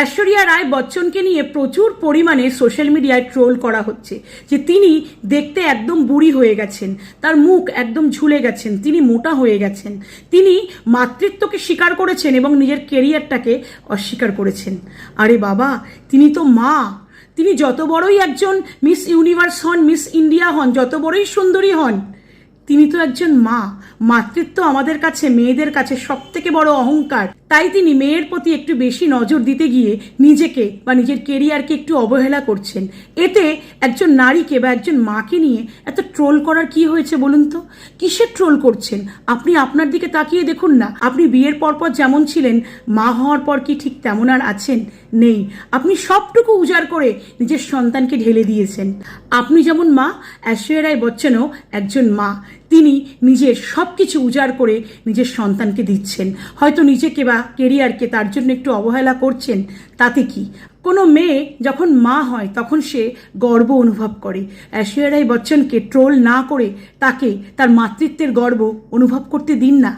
ঐশ্বরিয়া রায় বচ্চনকে নিয়ে প্রচুর পরিমাণে সোশ্যাল মিডিয়ায় ট্রোল করা হচ্ছে, যে তিনি দেখতে একদম বুড়ি হয়ে গেছেন, তার মুখ একদম ঝুলে গেছেন, তিনি মোটা হয়ে গেছেন, তিনি মাতৃত্বকে স্বীকার করেছেন এবং নিজের কেরিয়ারটাকে অস্বীকার করেছেন। আরে বাবা, তিনি তো মা, তিনি যত বড়ই একজন মিস ইউনিভার্স হন, মিস ইন্ডিয়া হন, যত বড়ই সুন্দরী হন তিনি তো একজন মা। মাতৃত্ব আমাদের কাছে, মেয়েদের কাছে সব থেকে বড় অহংকার। তাই তিনি মেয়ের প্রতি একটু বেশি নজর দিতে গিয়ে নিজেকে বা নিজের কেরিয়ারকে একটু অবহেলা করছেন। এতে একজন নারীকে বা একজন মাকে নিয়ে এত ট্রোল করার কি হয়েছে বলুন তো? কিসের ট্রোল করছেন? আপনি আপনার দিকে তাকিয়ে দেখুন না। আপনি বিয়ের পরপর যেমন ছিলেন, মা হওয়ার পর কি ঠিক তেমন আর আছেন? নেই। আপনি সবটুকু উজাড় করে নিজের সন্তানকে ঢেলে দিয়েছেন। আপনি যেমন মা ঐশ্বর্য রায় বচ্চনও একজন মা। তিনি নিজের সব কিছু উজাড় করে নিজের সন্তানকে দিচ্ছেন। হয়তো নিজেকে বা কেরিয়ারকে তার জন্য একটু অবহেলা করছেন। তাতে কি? কোনো মেয়ে যখন মা হয়, তখন সে গর্ব অনুভব করে। অ্যাশিয়ারাই বচ্চনকে ট্রোল না করে তাকে তার মাতৃত্বের গর্ব অনুভব করতে দিন না।